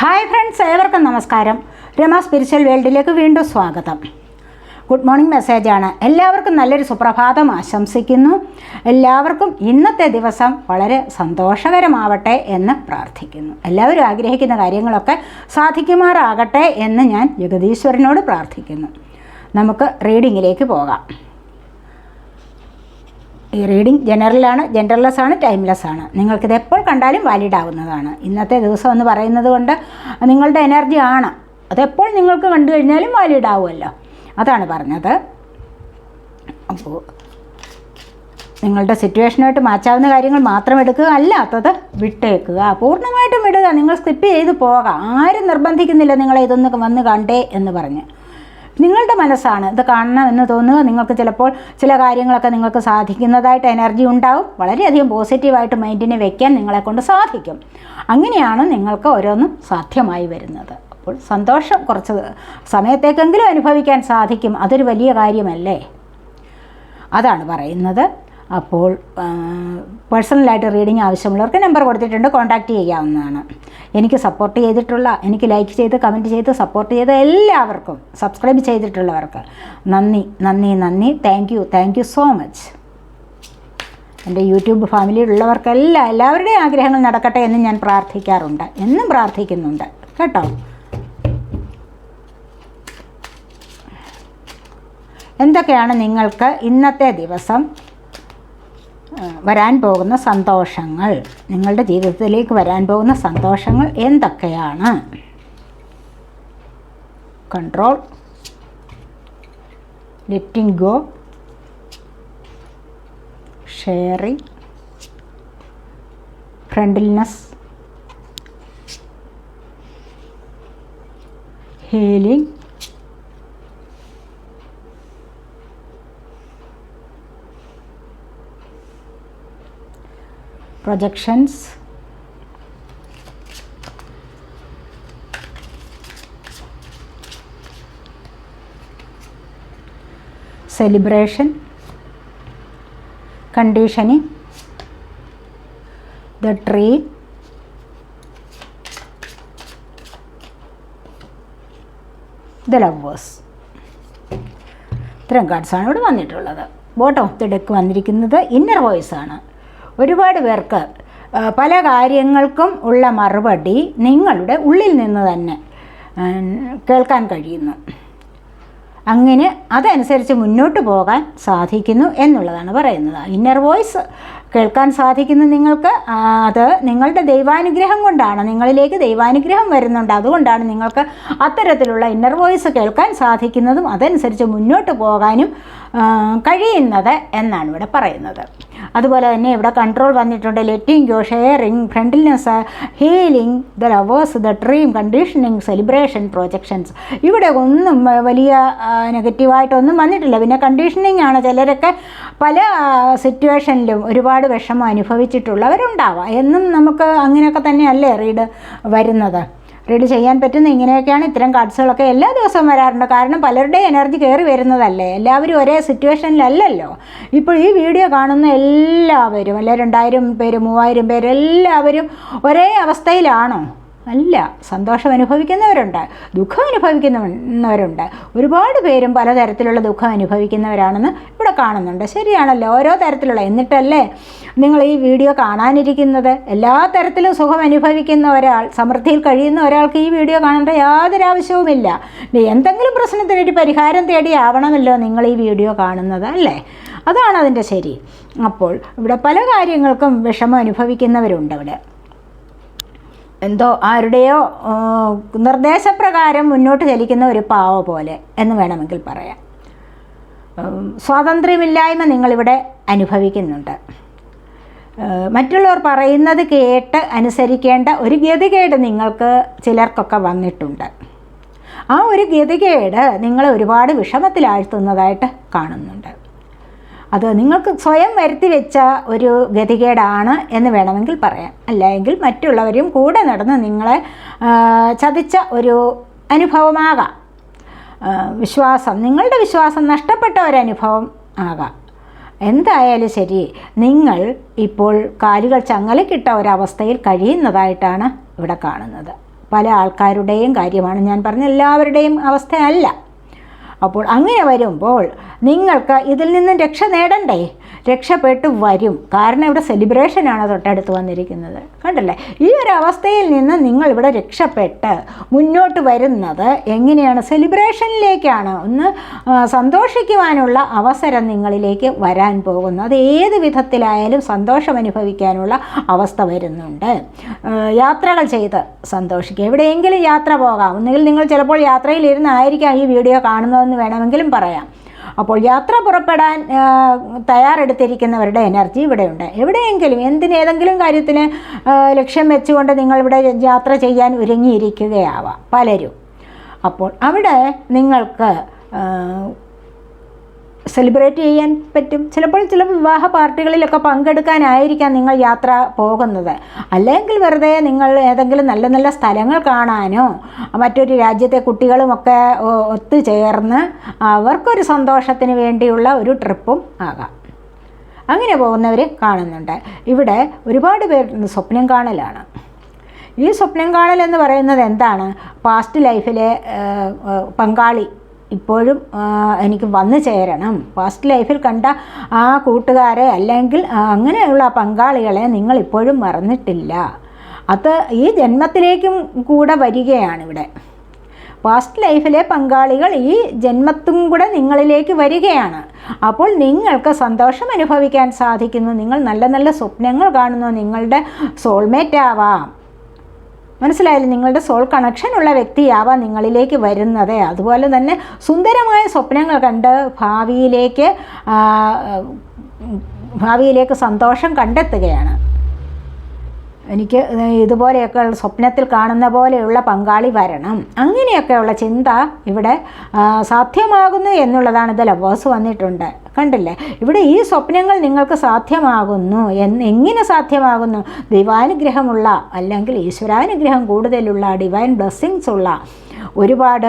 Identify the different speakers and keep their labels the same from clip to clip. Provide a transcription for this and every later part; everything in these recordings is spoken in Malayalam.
Speaker 1: ഹായ് ഫ്രണ്ട്സ് ഏവർക്കും നമസ്കാരം. രമ സ്പിരിച്വൽ വേൾഡിലേക്ക് വീണ്ടും സ്വാഗതം. ഗുഡ് മോർണിംഗ് മെസ്സേജാണ് എല്ലാവർക്കും നല്ലൊരു സുപ്രഭാതം ആശംസിക്കുന്നു. എല്ലാവർക്കും ഇന്നത്തെ ദിവസം വളരെ സന്തോഷകരമാവട്ടെ എന്ന് പ്രാർത്ഥിക്കുന്നു. എല്ലാവരും ആഗ്രഹിക്കുന്ന കാര്യങ്ങളൊക്കെ സാധിക്കുമാറാകട്ടെ എന്ന് ഞാൻ ജഗതീശ്വരനോട് പ്രാർത്ഥിക്കുന്നു. നമുക്ക് റീഡിങ്ങിലേക്ക് പോകാം. ഈ റീഡിംഗ് ജനറലാണ് ജനറൽലെസ് ആണ് ടൈംലെസ് ആണ്. നിങ്ങൾക്കിത് എപ്പോൾ കണ്ടാലും വാലിഡ് ആവുന്നതാണ്. ഇന്നത്തെ ദിവസം എന്ന് പറയുന്നത് കൊണ്ട് നിങ്ങളുടെ എനർജി ആണ്. അതെപ്പോൾ നിങ്ങൾക്ക് കണ്ടു കഴിഞ്ഞാലും വാലിഡ് ആവുമല്ലോ. അതാണ് പറഞ്ഞത്. അപ്പോൾ നിങ്ങളുടെ സിറ്റുവേഷനായിട്ട് മാച്ചാവുന്ന കാര്യങ്ങൾ മാത്രം എടുക്കുക അല്ലാത്തത് വിട്ടേക്കുക. പൂർണമായിട്ടും വിടുക. നിങ്ങൾ സ്കിപ്പ് ചെയ്ത് പോകാം. ആരും നിർബന്ധിക്കുന്നില്ല നിങ്ങളെ ഇതൊന്ന് വന്ന് കണ്ടേ എന്ന് പറഞ്ഞ്. നിങ്ങളുടെ മനസ്സാണ് ഇത് കാണണം എന്ന് തോന്നുക നിങ്ങൾക്ക് ചിലപ്പോൾ ചില കാര്യങ്ങളൊക്കെ നിങ്ങൾക്ക് സാധിക്കുന്നതായിട്ട് എനർജി ഉണ്ടാവും. വളരെയധികം പോസിറ്റീവായിട്ട് മൈൻഡിനെ വെക്കാൻ നിങ്ങളെ കൊണ്ട് സാധിക്കും. അങ്ങനെയാണ് നിങ്ങൾക്ക് ഓരോന്നും സാധ്യമായി വരുന്നത്. അപ്പോൾ സന്തോഷം കുറച്ച് സമയത്തേക്കെങ്കിലും അനുഭവിക്കാൻ സാധിക്കും. അതൊരു വലിയ കാര്യമല്ലേ? അതാണ് പറയുന്നത്. അപ്പോൾ പേഴ്സണലായിട്ട് റീഡിങ് ആവശ്യമുള്ളവർക്ക് നമ്പർ കൊടുത്തിട്ടുണ്ട്. കോൺടാക്റ്റ് ചെയ്യാവുന്നതാണ്. എനിക്ക് സപ്പോർട്ട് ചെയ്തിട്ടുള്ള എനിക്ക് ലൈക്ക് ചെയ്ത് കമന്റ് ചെയ്ത് സപ്പോർട്ട് ചെയ്ത എല്ലാവർക്കും സബ്സ്ക്രൈബ് ചെയ്തിട്ടുള്ളവർക്ക് നന്ദി നന്ദി നന്ദി. Thank you thank you so much എന്റെ യൂട്യൂബ് ഫാമിലിയിലുള്ളവർക്കെല്ലാം എല്ലാവരുടെയും ആഗ്രഹങ്ങൾ നടക്കട്ടെ എന്ന് ഞാൻ പ്രാർത്ഥിക്കാറുണ്ട്. എന്നും പ്രാർത്ഥിക്കുന്നുണ്ട്. കേട്ടോ? എന്തൊക്കെയാണ് നിങ്ങൾക്ക് ഇന്നത്തെ ദിവസം? വരാൻ പോകുന്ന സന്തോഷങ്ങൾ. നിങ്ങളുടെ ജീവിതത്തിലേക്ക് വരാൻ പോകുന്ന സന്തോഷങ്ങൾ എന്തൊക്കെയാണ്? Control letting go sharing friendliness healing projections celebration conditioning the tree the lovers ഇത്രയും കാർഡ്സാണ് ഇവിടെ വന്നിട്ടുള്ളത് ബോട്ടം ഓഫ് ദി ഡെക്ക് വന്നിരിക്കുന്നത് ഇന്നർ വോയിസ് ആണ് ഒരുപാട് പേർക്ക് പല കാര്യങ്ങൾക്കും ഉള്ള മറുപടി നിങ്ങളുടെ ഉള്ളിൽ നിന്ന് തന്നെ കേൾക്കാൻ കഴിയുന്നു. അങ്ങനെ അതനുസരിച്ച് മുന്നോട്ട് പോകാൻ സാധിക്കുന്നു എന്നുള്ളതാണ് പറയുന്നത്. ഇന്നർ വോയിസ് കേൾക്കാൻ സാധിക്കുന്നു നിങ്ങൾക്ക് അത് നിങ്ങളുടെ ദൈവാനുഗ്രഹം കൊണ്ടാണ് നിങ്ങളിലേക്ക് ദൈവാനുഗ്രഹം വരുന്നുണ്ട്. അതുകൊണ്ടാണ് നിങ്ങൾക്ക് അത്തരത്തിലുള്ള ഇന്നർ വോയിസ് കേൾക്കാൻ സാധിക്കുന്നതും അതനുസരിച്ച് മുന്നോട്ട് പോകാനും കഴിയുന്നത് എന്നാണ് ഇവിടെ പറയുന്നത്. അതുപോലെ തന്നെ ഇവിടെ കൺട്രോൾ വന്നിട്ടുണ്ട്. Letting go sharing friendliness healing the lovers the dream conditioning celebration projections ഇവിടെ ഒന്നും വലിയ നെഗറ്റീവായിട്ടൊന്നും വന്നിട്ടില്ല. പിന്നെ കണ്ടീഷനിങ് ആണ് ചിലരൊക്കെ പല സിറ്റുവേഷനിലും ഒരുപാട് വിഷമം അനുഭവിച്ചിട്ടുള്ളവരുണ്ടാവാം. എന്നും നമുക്ക് അങ്ങനെയൊക്കെ തന്നെയല്ലേ റീഡ് വരുന്നത്? റീഡ് ചെയ്യാൻ പറ്റുന്ന ഇങ്ങനെയൊക്കെയാണ് ഇത്തരം കാർഡ്സുകളൊക്കെ എല്ലാ ദിവസവും വരാറുണ്ട്. കാരണം പലരുടെയും എനർജി കയറി വരുന്നതല്ലേ. എല്ലാവരും ഒരേ സിറ്റുവേഷനിലല്ലല്ലോ ഇപ്പോൾ ഈ വീഡിയോ കാണുന്ന എല്ലാവരും അല്ലെ രണ്ടായിരം പേര് മൂവായിരം പേര് എല്ലാവരും ഒരേ അവസ്ഥയിലാണോ? അല്ല സന്തോഷം അനുഭവിക്കുന്നവരുണ്ട് ദുഃഖം അനുഭവിക്കുന്നവരുണ്ട്. ഒരുപാട് പേരും പലതരത്തിലുള്ള ദുഃഖം അനുഭവിക്കുന്നവരാണെന്ന് ഇവിടെ കാണുന്നുണ്ട്. ശരിയാണല്ലോ ഓരോ തരത്തിലുള്ള. എന്നിട്ടല്ലേ നിങ്ങൾ ഈ വീഡിയോ കാണാനിരിക്കുന്നത്? എല്ലാ തരത്തിലും സുഖം അനുഭവിക്കുന്ന ഒരാൾ സമൃദ്ധിയിൽ കഴിയുന്ന ഒരാൾക്ക് ഈ വീഡിയോ കാണേണ്ട യാതൊരു ആവശ്യവുമില്ല. എന്തെങ്കിലും പ്രശ്നത്തിനൊരു പരിഹാരം തേടി ആവണമല്ലോ നിങ്ങൾ ഈ വീഡിയോ കാണുന്നത് അല്ലേ? അതാണ് അതിന്റെ ശരി. അപ്പോൾ ഇവിടെ പല കാര്യങ്ങൾക്കും വിഷമം അനുഭവിക്കുന്നവരുണ്ട് ഇവിടെ. എന്തോ ആരുടെയോ നിർദ്ദേശപ്രകാരം മുന്നോട്ട് ചലിക്കുന്ന ഒരു പാവ പോലെ എന്ന് വേണമെങ്കിൽ പറയാം. സ്വാതന്ത്ര്യമില്ലായ്മ നിങ്ങളിവിടെ അനുഭവിക്കുന്നുണ്ട്. മറ്റുള്ളവർ പറയുന്നത് കേട്ട് അനുസരിക്കേണ്ട ഒരു ഗതികേട് നിങ്ങൾക്ക് ചിലർക്കൊക്കെ വന്നിട്ടുണ്ട്. ആ ഒരു ഗതികേട് നിങ്ങളെ ഒരുപാട് വിഷമത്തിലാഴ്ത്തുന്നതായിട്ട് കാണുന്നുണ്ട്. അത് നിങ്ങൾക്ക് സ്വയം വരുത്തി വെച്ച ഒരു ഗതികേടാണ് എന്ന് വേണമെങ്കിൽ പറയാം. അല്ലെങ്കിൽ മറ്റുള്ളവരും കൂടെ നടന്ന് നിങ്ങളെ ചതിച്ച ഒരു അനുഭവമാകാം. വിശ്വാസം നിങ്ങളുടെ വിശ്വാസം നഷ്ടപ്പെട്ട ഒരനുഭവം ആകാം. എന്തായാലും ശരി നിങ്ങൾ ഇപ്പോൾ കാലുകൾ ചങ്ങലക്കിട്ട ഒരവസ്ഥയിൽ കഴിയുന്നതായിട്ടാണ് ഇവിടെ കാണുന്നത്. പല ആൾക്കാരുടെയും കാര്യമാണ് ഞാൻ പറഞ്ഞ എല്ലാവരുടെയും അവസ്ഥയല്ല. അപ്പോൾ അങ്ങനെ വരുമ്പോൾ നിങ്ങൾക്ക് ഇതിൽ നിന്നും രക്ഷ നേടണ്ടേ? രക്ഷപ്പെട്ട് വരും. കാരണം ഇവിടെ സെലിബ്രേഷനാണ് തൊട്ടടുത്ത് വന്നിരിക്കുന്നത്. കണ്ടല്ലേ? ഈ ഒരു അവസ്ഥയിൽ നിന്ന് നിങ്ങൾ ഇവിടെ രക്ഷപ്പെട്ട് മുന്നോട്ട് വരുന്നത് എങ്ങനെയാണ്? സെലിബ്രേഷനിലേക്കാണ് ഒന്ന് സന്തോഷിക്കുവാനുള്ള അവസരം നിങ്ങളിലേക്ക് വരാൻ പോകുന്നു അത് ഏത് വിധത്തിലായാലും സന്തോഷം അനുഭവിക്കാനുള്ള അവസ്ഥ വരുന്നുണ്ട്. യാത്രകൾ ചെയ്ത് സന്തോഷിക്കുക. എവിടെയെങ്കിലും യാത്ര പോകാം. ഒന്നുകിൽ നിങ്ങൾ ചിലപ്പോൾ യാത്രയിലിരുന്നായിരിക്കാം ഈ വീഡിയോ കാണുന്നതെന്ന് വേണമെങ്കിലും പറയാം. അപ്പോൾ യാത്ര പുറപ്പെടാൻ തയ്യാറെടുത്തിരിക്കുന്നവരുടെ എനർജി ഇവിടെയുണ്ട്. എവിടെയെങ്കിലും എന്തിന് ഏതെങ്കിലും കാര്യത്തിന് ലക്ഷ്യം വെച്ചുകൊണ്ട് നിങ്ങളിവിടെ യാത്ര ചെയ്യാൻ ഒരുങ്ങിയിരിക്കുകയാവാം പലരും. അപ്പോൾ അവിടെ നിങ്ങൾക്ക് സെലിബ്രേറ്റ് ചെയ്യാൻ പറ്റും. ചിലപ്പോൾ ചില വിവാഹ പാർട്ടികളിലൊക്കെ പങ്കെടുക്കാനായിരിക്കാം നിങ്ങൾ യാത്ര പോകുന്നത്. അല്ലെങ്കിൽ വെറുതെ നിങ്ങൾ ഏതെങ്കിലും നല്ല നല്ല സ്ഥലങ്ങൾ കാണാനോ മറ്റൊരു രാജ്യത്തെ കുട്ടികളുമൊക്കെ ഒത്തുചേർന്ന് അവർക്കൊരു സന്തോഷത്തിന് വേണ്ടിയുള്ള ഒരു ട്രിപ്പും ആകാം. അങ്ങനെ പോകുന്നവർ കാണുന്നുണ്ട്. ഇവിടെ ഒരുപാട് പേർ സ്വപ്നം കാണലാണ്. ഈ സ്വപ്നം കാണൽ എന്ന് പറയുന്നത് എന്താണ്? പാസ്റ്റ് ലൈഫിലെ പങ്കാളി ഇപ്പോഴും എനിക്ക് വന്നു ചേരണം. പാസ്റ്റ് ലൈഫിൽ കണ്ട ആ കൂട്ടുകാരെ അല്ലെങ്കിൽ അങ്ങനെയുള്ള പങ്കാളികളെ നിങ്ങൾ ഇപ്പോഴും മറന്നിട്ടില്ല. അത് ഈ ജന്മത്തിലേക്കും കൂടെ വരികയാണ് ഇവിടെ. പാസ്റ്റ് ലൈഫിലെ പങ്കാളികൾ ഈ ജന്മത്തും കൂടെ നിങ്ങളിലേക്ക് വരികയാണ്. അപ്പോൾ നിങ്ങൾക്ക് സന്തോഷം അനുഭവിക്കാൻ സാധിക്കുന്നു. നിങ്ങൾ നല്ല നല്ല സ്വപ്നങ്ങൾ കാണുന്നു. നിങ്ങളുടെ സോൾമേറ്റ് ആവാം. മനസ്സിലായില്ലേ? നിങ്ങളുടെ സോൾ കണക്ഷൻ ഉള്ള വ്യക്തിയാവാം നിങ്ങളിലേക്ക് വരുന്നത്. അതുപോലെ തന്നെ സുന്ദരമായ സ്വപ്നങ്ങൾ കണ്ട് ഭാവിയിലേക്ക് ഭാവിയിലേക്ക് സന്തോഷം കണ്ടെത്തുകയാണ്. എനിക്ക് ഇതുപോലെയൊക്കെ സ്വപ്നത്തിൽ കാണുന്ന പോലെയുള്ള പങ്കാളി വരണം. അങ്ങനെയൊക്കെയുള്ള ചിന്ത ഇവിടെ സാധ്യമാകുന്നു എന്നുള്ളതാണ് ഇത്. ലവേഴ്സ് വന്നിട്ടുണ്ട്. കണ്ടില്ലേ? ഇവിടെ ഈ സ്വപ്നങ്ങൾ നിങ്ങൾക്ക് സാധ്യമാകുന്നു. എന്ന് എങ്ങനെ സാധ്യമാകുന്നു? ദൈവാനുഗ്രഹമുള്ള അല്ലെങ്കിൽ ഈശ്വരാനുഗ്രഹം കൂടുതലുള്ള ഡിവൈൻ ബ്ലെസ്സിങ്സ് ഉള്ള ഒരുപാട്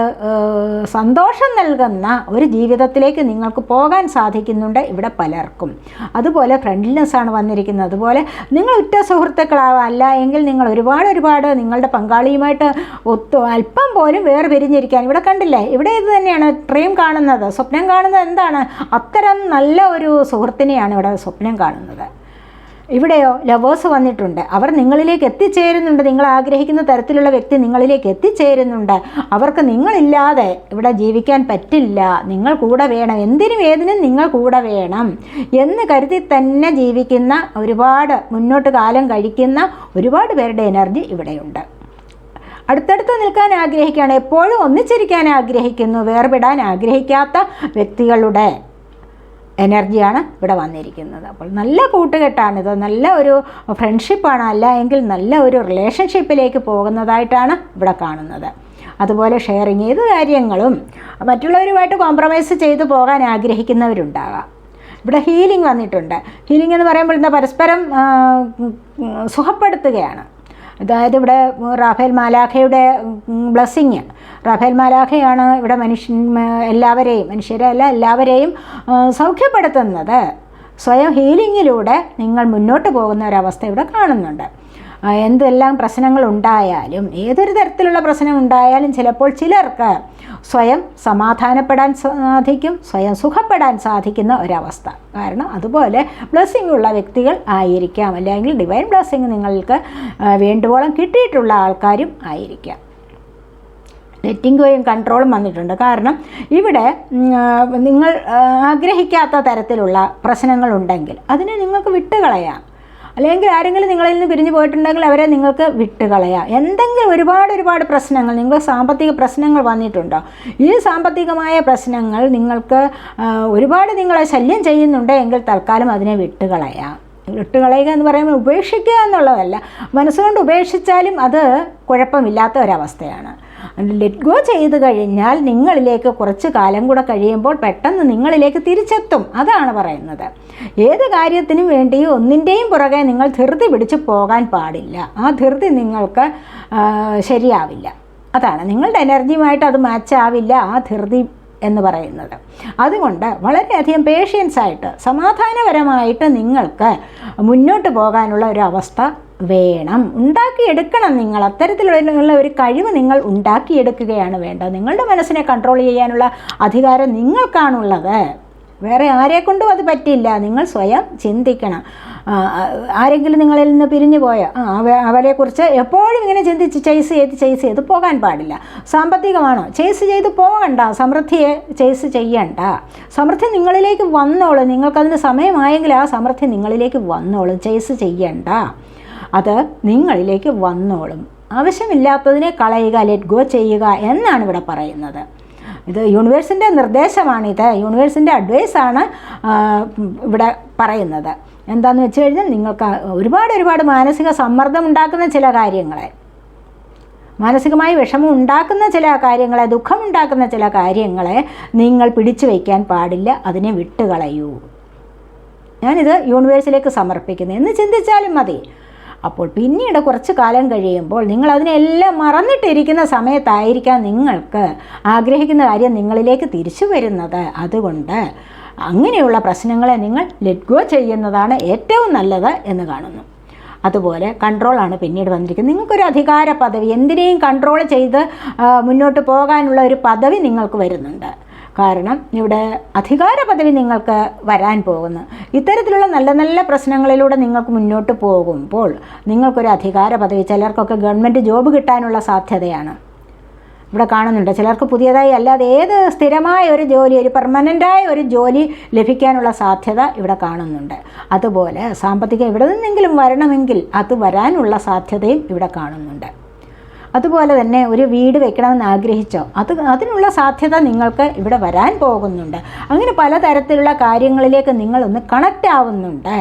Speaker 1: സന്തോഷം നൽകുന്ന ഒരു ജീവിതത്തിലേക്ക് നിങ്ങൾക്ക് പോകാൻ സാധിക്കുന്നുണ്ട് ഇവിടെ പലർക്കും. അതുപോലെ ഫ്രണ്ട്ലിനെസ് ആണ് വന്നിരിക്കുന്നത്. അതുപോലെ നിങ്ങൾ ഉറ്റ സുഹൃത്തുക്കളാവാം അല്ല എങ്കിൽ നിങ്ങൾ ഒരുപാട് ഒരുപാട് നിങ്ങളുടെ പങ്കാളിയുമായിട്ട് ഒത്തു അല്പം പോലും വേർപിരിഞ്ഞിരിക്കാൻ ഇവിടെ കണ്ടില്ലേ? ഇവിടെ ഇത് തന്നെയാണ് ഡ്രീം കാണുന്നത്. സ്വപ്നം കാണുന്നത് എന്താണ്? അത്തരം നല്ല ഒരു സുഹൃത്തിനെയാണ് ഇവിടെ സ്വപ്നം കാണുന്നത്. ഇവിടെയോ ലവേഴ്സ് വന്നിട്ടുണ്ട്. അവർ നിങ്ങളിലേക്ക് എത്തിച്ചേരുന്നുണ്ട്. നിങ്ങൾ ആഗ്രഹിക്കുന്ന തരത്തിലുള്ള വ്യക്തി നിങ്ങളിലേക്ക് എത്തിച്ചേരുന്നുണ്ട്. അവർക്ക് നിങ്ങളില്ലാതെ ഇവിടെ ജീവിക്കാൻ പറ്റില്ല. നിങ്ങൾ കൂടെ വേണം. എന്തിനും ഏതിനും നിങ്ങൾ കൂടെ വേണം എന്ന് കരുതി തന്നെ ജീവിക്കുന്ന ഒരുപാട് മുന്നോട്ട് കാലം കഴിക്കുന്ന ഒരുപാട് പേരുടെ എനർജി ഇവിടെയുണ്ട്. അടുത്തടുത്ത് നിൽക്കാൻ ആഗ്രഹിക്കുകയാണ്. എപ്പോഴും ഒന്നിച്ചിരിക്കാൻ ആഗ്രഹിക്കുന്നു. വേർപെടാൻ ആഗ്രഹിക്കാത്ത വ്യക്തികളുടെ എനർജിയാണ് ഇവിടെ വന്നിരിക്കുന്നത്. അപ്പോൾ നല്ല കൂട്ടുകെട്ടാണിത് നല്ല ഒരു ഫ്രണ്ട്ഷിപ്പാണ് അല്ല എങ്കിൽ നല്ല ഒരു റിലേഷൻഷിപ്പിലേക്ക് പോകുന്നതായിട്ടാണ് ഇവിടെ കാണുന്നത്. അതുപോലെ ഷെയറിങ് ഏത് കാര്യങ്ങളും മറ്റുള്ളവരുമായിട്ട് കോംപ്രമൈസ് ചെയ്തു പോകാൻ ആഗ്രഹിക്കുന്നവരുണ്ടാകാം. ഇവിടെ ഹീലിംഗ് വന്നിട്ടുണ്ട്. ഹീലിംഗ് എന്ന് പറയുമ്പോൾ എന്താ പരസ്പരം സുഖപ്പെടുത്തുകയാണ്. അതായത് ഇവിടെ റാഫേൽ മാലാഖയുടെ ബ്ലെസ്സിങ്. റാഫേൽ മാലാഖയാണ് ഇവിടെ മനുഷ്യൻ എല്ലാവരെയും മനുഷ്യരെ അല്ല എല്ലാവരെയും സൗഖ്യപ്പെടുത്തുന്നത്. സ്വയം ഹീലിങ്ങിലൂടെ നിങ്ങൾ മുന്നോട്ട് പോകുന്ന ഒരവസ്ഥ ഇവിടെ കാണുന്നുണ്ട്. എന്തെല്ലാം പ്രശ്നങ്ങൾ ഉണ്ടായാലും ഏതൊരു തരത്തിലുള്ള പ്രശ്നം ഉണ്ടായാലും ചിലപ്പോൾ ചിലർക്ക് സ്വയം സമാധാനപ്പെടാൻ സാധിക്കും സ്വയം സുഖപ്പെടാൻ സാധിക്കുന്ന ഒരവസ്ഥ. കാരണം അതുപോലെ ബ്ലെസ്സിങ് ഉള്ള വ്യക്തികൾ ആയിരിക്കാം. അല്ലെങ്കിൽ ഡിവൈൻ ബ്ലെസ്സിങ് നിങ്ങൾക്ക് വേണ്ടുവോളം കിട്ടിയിട്ടുള്ള ആൾക്കാരും ആയിരിക്കാം. ലെറ്റിംഗ് ഗോയും കൺട്രോളും വന്നിട്ടുണ്ട്. കാരണം ഇവിടെ നിങ്ങൾ ആഗ്രഹിക്കാത്ത തരത്തിലുള്ള പ്രശ്നങ്ങളുണ്ടെങ്കിൽ അതിനെ നിങ്ങൾക്ക് വിട്ടുകളയാം. അല്ലെങ്കിൽ ആരെങ്കിലും നിങ്ങളിൽ നിന്ന് പിരിഞ്ഞു പോയിട്ടുണ്ടെങ്കിൽ അവരെ നിങ്ങൾക്ക് വിട്ടുകളയാം. എന്തെങ്കിലും ഒരുപാട് ഒരുപാട് പ്രശ്നങ്ങൾ നിങ്ങൾ സാമ്പത്തിക പ്രശ്നങ്ങൾ വന്നിട്ടുണ്ടോ? ഈ സാമ്പത്തികമായ പ്രശ്നങ്ങൾ നിങ്ങൾക്ക് ഒരുപാട് നിങ്ങളെ ശല്യം ചെയ്യുന്നുണ്ട് എങ്കിൽ തൽക്കാലം അതിനെ വിട്ടുകളയാം. വിട്ടുകളയുക എന്ന് പറയുമ്പോൾ ഉപേക്ഷിക്കുക എന്നുള്ളതല്ല. മനസ്സുകൊണ്ട് ഉപേക്ഷിച്ചാലും അത് കുഴപ്പമില്ലാത്ത ഒരവസ്ഥയാണ്. ലെറ്റ് ഗോ ചെയ്ത് കഴിഞ്ഞാൽ നിങ്ങളിലേക്ക് കുറച്ച് കാലം കൂടെ കഴിയുമ്പോൾ പെട്ടെന്ന് നിങ്ങളിലേക്ക് തിരിച്ചെത്തും. അതാണ് പറയുന്നത്. ഏത് കാര്യത്തിനും വേണ്ടി ഒന്നിന്റെയും പുറകെ നിങ്ങൾ ധൃതി പിടിച്ച് പോകാൻ പാടില്ല. ആ ധൃതി നിങ്ങൾക്ക് ശരിയാവില്ല. അതാണ്. നിങ്ങളുടെ എനർജിയുമായിട്ട് അത് മാച്ച് ആവില്ല ആ ധൃതി എന്ന് പറയുന്നത്. അതുകൊണ്ട് വളരെയധികം പേഷ്യൻസായിട്ട് സമാധാനപരമായിട്ട് നിങ്ങൾക്ക് മുന്നോട്ട് പോകാനുള്ള ഒരു അവസ്ഥ വേണം. ഉണ്ടാക്കിയെടുക്കണം നിങ്ങൾ. അത്തരത്തിലുള്ള ഒരു കഴിവ് നിങ്ങൾ ഉണ്ടാക്കിയെടുക്കുകയാണ് വേണ്ടത്. നിങ്ങളുടെ മനസ്സിനെ കൺട്രോൾ ചെയ്യാനുള്ള അധികാരം നിങ്ങൾക്കാണുള്ളത്. വേറെ ആരെക്കൊണ്ടും അത് പറ്റില്ല നിങ്ങൾ സ്വയം ചിന്തിക്കണം. ആരെങ്കിലും നിങ്ങളിൽ നിന്ന് പിരിഞ്ഞു പോയ അവരെക്കുറിച്ച് എപ്പോഴും ഇങ്ങനെ ചിന്തിച്ച് ചേസ് ചെയ്ത് ചേസ് ചെയ്ത് പോകാൻ പാടില്ല. സാമ്പത്തികമാണോ? ചേസ് ചെയ്ത് പോകണ്ട. സമൃദ്ധിയെ ചേസ് ചെയ്യണ്ട. സമൃദ്ധി നിങ്ങളിലേക്ക് വന്നോളും. നിങ്ങൾക്കതിന് സമയമായെങ്കിൽ ആ സമൃദ്ധി നിങ്ങളിലേക്ക് വന്നോളും. ചേസ് ചെയ്യണ്ട. അത് നിങ്ങളിലേക്ക് വന്നോളും. ആവശ്യമില്ലാത്തതിനെ കളയുക ലെറ്റ് ഗോ ചെയ്യുക എന്നാണ് ഇവിടെ പറയുന്നത്. ഇത് യൂണിവേഴ്സിന്റെ നിർദ്ദേശമാണിത് യൂണിവേഴ്സിന്റെ അഡ്വൈസാണ് ഇവിടെ പറയുന്നത്. എന്താണെന്ന് വെച്ച് കഴിഞ്ഞാൽ നിങ്ങൾക്ക് ഒരുപാട് ഒരുപാട് മാനസിക സമ്മർദ്ദം ഉണ്ടാക്കുന്ന ചില കാര്യങ്ങളെ മാനസികമായി വിഷമം ഉണ്ടാക്കുന്ന ചില കാര്യങ്ങളെ ദുഃഖം ഉണ്ടാക്കുന്ന ചില കാര്യങ്ങളെ നിങ്ങൾ പിടിച്ചു വയ്ക്കാൻ പാടില്ല. അതിനെ വിട്ടുകളയൂ. ഞാനിത് യൂണിവേഴ്സിലേക്ക് സമർപ്പിക്കുന്നു. എന്ന് ചിന്തിച്ചാലും മതി. അപ്പോൾ പിന്നീട് കുറച്ച് കാലം കഴിയുമ്പോൾ നിങ്ങൾ അതിനെല്ലാം മറന്നിട്ടിരിക്കുന്ന സമയത്തായിരിക്കാം നിങ്ങൾക്ക് ആഗ്രഹിക്കുന്ന കാര്യം നിങ്ങളിലേക്ക് തിരിച്ചു വരുന്നത്. അതുകൊണ്ട് അങ്ങനെയുള്ള പ്രശ്നങ്ങളെ നിങ്ങൾ ലെറ്റ് ഗോ ചെയ്യുന്നതാണ് ഏറ്റവും നല്ലത് എന്ന് കാണുന്നു. അതുപോലെ കൺട്രോളാണ് പിന്നീട് വന്നിരിക്കുന്നത്. നിങ്ങൾക്കൊരു അധികാര പദവി എന്തിനേയും കൺട്രോൾ ചെയ്ത് മുന്നോട്ട് പോകാനുള്ള ഒരു പദവി നിങ്ങൾക്ക് വരുന്നുണ്ട്. കാരണം ഇവിടെ അധികാര പദവി നിങ്ങൾക്ക് വരാൻ പോകുന്നു. ഇത്തരത്തിലുള്ള നല്ല നല്ല പ്രശ്നങ്ങളിലൂടെ നിങ്ങൾക്ക് മുന്നോട്ട് പോകുമ്പോൾ നിങ്ങൾക്കൊരു അധികാര പദവി ചിലർക്കൊക്കെ ഗവൺമെന്റ് ജോബ് കിട്ടാനുള്ള സാധ്യതയാണ്. ഇവിടെ കാണുന്നുണ്ട് ചിലർക്ക് പുതിയതായി അല്ലാതെ ഏത് സ്ഥിരമായ ഒരു ജോലി ഒരു പെർമനന്റായ ഒരു ജോലി ലഭിക്കാനുള്ള സാധ്യത ഇവിടെ കാണുന്നുണ്ട്. അതുപോലെ സാമ്പത്തികം എവിടെ നിന്നെങ്കിലും വരണമെങ്കിൽ അത് വരാനുള്ള സാധ്യതയും ഇവിടെ കാണുന്നുണ്ട്. അതുപോലെ തന്നെ ഒരു വീട് വെക്കണമെന്ന് ആഗ്രഹിച്ചോ അത് അതിനുള്ള സാധ്യത നിങ്ങൾക്ക് ഇവിടെ വരാൻ പോകുന്നുണ്ട്. അങ്ങനെ പലതരത്തിലുള്ള കാര്യങ്ങളിലേക്ക് നിങ്ങളൊന്ന് കണക്റ്റ് ആവുന്നുണ്ട്.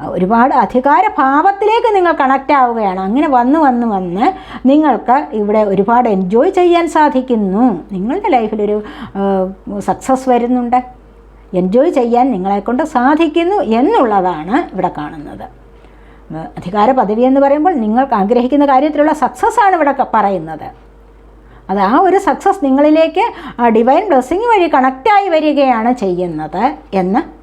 Speaker 1: ഒരുപാട് അധികാര ഭാവത്തിലേക്ക് നിങ്ങൾ കണക്റ്റ് ആവുകയാണ്. അങ്ങനെ വന്ന് വന്ന് വന്ന് നിങ്ങൾക്ക് ഇവിടെ ഒരുപാട് എൻജോയ് ചെയ്യാൻ സാധിക്കുന്നു. നിങ്ങളുടെ ലൈഫിലൊരു സക്സസ് വരുന്നുണ്ട്. എൻജോയ് ചെയ്യാൻ നിങ്ങളെക്കൊണ്ട് സാധിക്കുന്നു എന്നുള്ളതാണ് ഇവിടെ കാണുന്നത്. അധികാര പദവി എന്ന് പറയുമ്പോൾ നിങ്ങൾക്ക് ആഗ്രഹിക്കുന്ന കാര്യത്തിലുള്ള സക്സസ് ആണ് ഇവിടെ പറയുന്നത്. അത് ആ ഒരു സക്സസ് നിങ്ങളിലേക്ക് ആ ഡിവൈൻ ബ്ലെസ്സിങ് വഴി കണക്റ്റായി വരികയാണ് ചെയ്യുന്നത് എന്ന്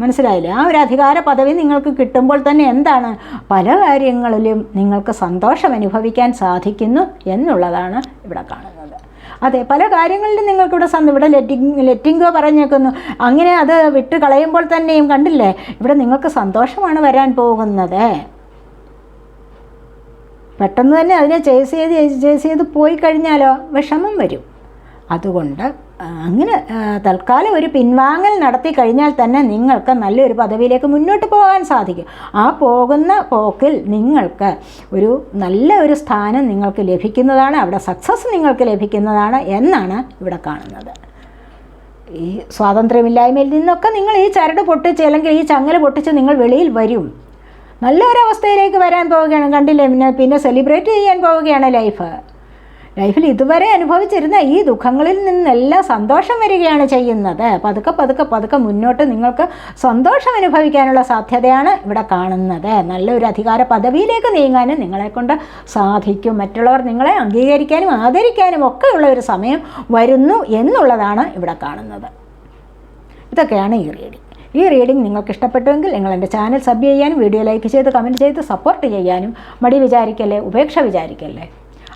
Speaker 1: മനസ്സിലായില്ലേ? ആ ഒരു അധികാര പദവി നിങ്ങൾക്ക് കിട്ടുമ്പോൾ തന്നെ എന്താണ്? പല കാര്യങ്ങളിലും നിങ്ങൾക്ക് സന്തോഷം അനുഭവിക്കാൻ സാധിക്കുന്നു എന്നുള്ളതാണ് ഇവിടെ കാണുന്നത്. അതെ പല കാര്യങ്ങളിലും നിങ്ങൾക്കിവിടെ സന്ത ഇവിടെ ലെറ്റിംഗ് ലെറ്റിംഗോ പറഞ്ഞേക്കുന്നു. അങ്ങനെ അത് വിട്ട് കളയുമ്പോൾ തന്നെയും കണ്ടില്ലേ? ഇവിടെ നിങ്ങൾക്ക് സന്തോഷമാണ് വരാൻ പോകുന്നത്. പെട്ടെന്ന് തന്നെ അതിനെ ചേസ് ചെയ്ത് ചേസ് ചെയ്ത് പോയി കഴിഞ്ഞാലോ? വിഷമം വരും. അതുകൊണ്ട് അങ്ങനെ തൽക്കാലം ഒരു പിൻവാങ്ങൽ നടത്തി കഴിഞ്ഞാൽ തന്നെ നിങ്ങൾക്ക് നല്ലൊരു പദവിയിലേക്ക് മുന്നോട്ട് പോകാൻ സാധിക്കും. ആ പോകുന്ന പോക്കിൽ നിങ്ങൾക്ക് ഒരു നല്ല ഒരു സ്ഥാനം നിങ്ങൾക്ക് ലഭിക്കുന്നതാണ് അവിടെ സക്സസ് നിങ്ങൾക്ക് ലഭിക്കുന്നതാണ് എന്നാണ് ഇവിടെ കാണുന്നത്. ഈ സ്വാതന്ത്ര്യമില്ലായ്മയിൽ നിന്നൊക്കെ നിങ്ങൾ ഈ ചരട് പൊട്ടിച്ച് അല്ലെങ്കിൽ ഈ ചങ്ങല പൊട്ടിച്ച് നിങ്ങൾ വെളിയിൽ വരും. നല്ലൊരവസ്ഥയിലേക്ക് വരാൻ പോവുകയാണ് കണ്ടില്ലേ? പിന്നെ പിന്നെ സെലിബ്രേറ്റ് ചെയ്യാൻ പോവുകയാണ് ലൈഫ് ലൈഫിൽ ഇതുവരെ അനുഭവിച്ചിരുന്ന ഈ ദുഃഖങ്ങളിൽ നിന്നെല്ലാം സന്തോഷം വരികയാണ് ചെയ്യുന്നത്. പതുക്കെ പതുക്കെ പതുക്കെ മുന്നോട്ട് നിങ്ങൾക്ക് സന്തോഷം അനുഭവിക്കാനുള്ള സാധ്യതയാണ് ഇവിടെ കാണുന്നത്. നല്ലൊരു അധികാര പദവിയിലേക്ക് നീങ്ങാനും നിങ്ങളെക്കൊണ്ട് സാധിക്കും. മറ്റുള്ളവർ നിങ്ങളെ അംഗീകരിക്കാനും ആദരിക്കാനും ഒക്കെയുള്ള ഒരു സമയം വരുന്നു എന്നുള്ളതാണ് ഇവിടെ കാണുന്നത്. ഇതൊക്കെയാണ് ഈ റീഡിംഗ് ഈ റീഡിംഗ് നിങ്ങൾക്ക് ഇഷ്ടപ്പെട്ടുവെങ്കിൽ നിങ്ങൾ എന്റെ ചാനൽ സബ് ചെയ്യാനും വീഡിയോ ലൈക്ക് ചെയ്ത് കമന്റ് ചെയ്ത് സപ്പോർട്ട് ചെയ്യാനും മടി വിചാരിക്കല്ലേ ഉപേക്ഷ വിചാരിക്കല്ലേ?